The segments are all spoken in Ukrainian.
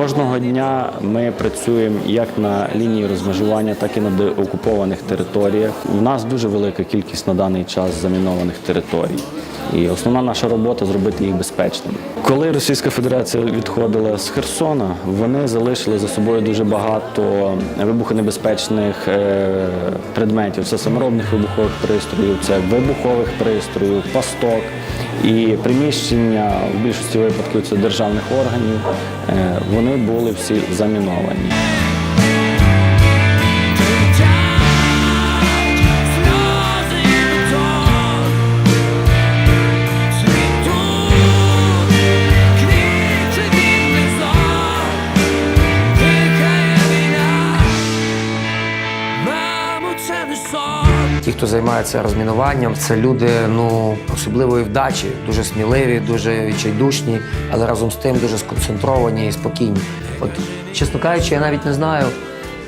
Кожного дня ми працюємо як на лінії розмежування, так і на деокупованих територіях. У нас дуже велика кількість на даний час замінованих територій. І основна наша робота зробити їх безпечними. Коли Російська Федерація відходила з Херсона, вони залишили за собою дуже багато вибухонебезпечних е, предметів. Це саморобних вибухових пристроїв, це вибухових пристроїв, пасток. І приміщення в більшості випадків це державних органів. е, Вони були всі заміновані. Ті, хто займається розмінуванням, це люди ну особливої вдачі, дуже сміливі, дуже відчайдушні, але разом з тим дуже сконцентровані і спокійні. От, чесно кажучи, я навіть не знаю,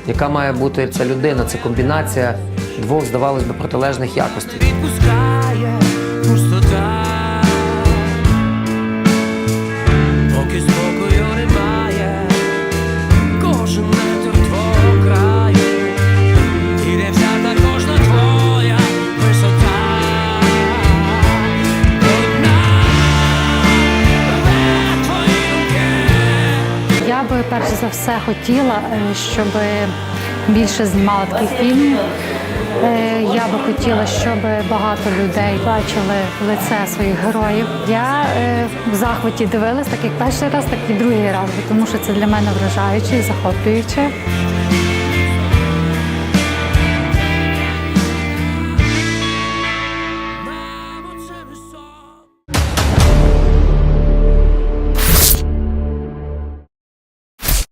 яка має бути ця людина. Це комбінація двох, здавалось би, протилежних якостей. відпускає пустота, Я би перш за все хотіла, е, щоб більше знімала такий фільм. Е, Я би хотіла, щоб багато людей бачили лице своїх героїв. Я е, в захваті дивилась так як перший раз, так і другий раз, тому що це для мене вражаюче і захоплююче.